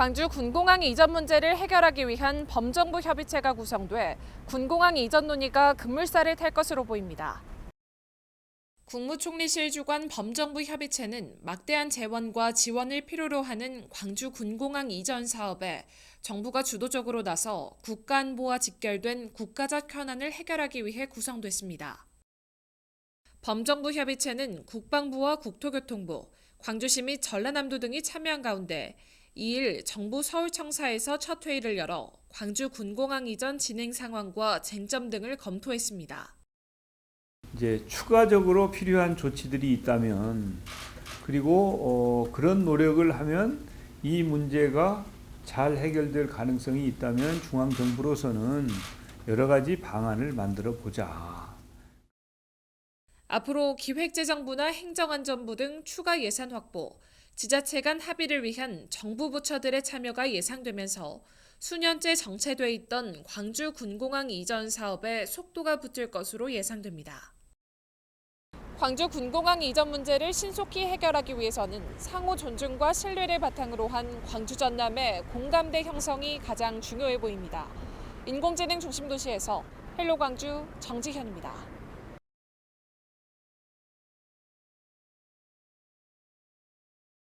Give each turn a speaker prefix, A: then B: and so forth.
A: 광주 군공항 이전 문제를 해결하기 위한 범정부 협의체가 구성돼 군공항 이전 논의가 급물살을 탈 것으로 보입니다. 국무총리실 주관 범정부 협의체는 막대한 재원과 지원을 필요로 하는 광주 군공항 이전 사업에 정부가 주도적으로 나서 국가 안보와 직결된 국가적 현안을 해결하기 위해 구성됐습니다. 범정부 협의체는 국방부와 국토교통부, 광주시 및 전라남도 등이 참여한 가운데 2일 정부 서울청사에서 첫 회의를 열어 광주 군공항 이전 진행 상황과 쟁점 등을 검토했습니다.
B: 이제 추가적으로 필요한 조치들이 있다면 그리고 어, 그런 노력을 하면 이 문제가 잘 해결될 가능성이 있다면 중앙 정부로서는 여러 가지 방안을 만들어 보자.
A: 앞으로 기획재정부나 행정안전부 등 추가 예산 확보, 지자체 간 합의를 위한 정부 부처들의 참여가 예상되면서 수년째 정체돼 있던 광주 군공항 이전 사업에 속도가 붙을 것으로 예상됩니다. 광주 군공항 이전 문제를 신속히 해결하기 위해서는 상호 존중과 신뢰를 바탕으로 한 광주 전남의 공감대 형성이 가장 중요해 보입니다. 인공지능 중심 도시에서 헬로 광주 정지현입니다.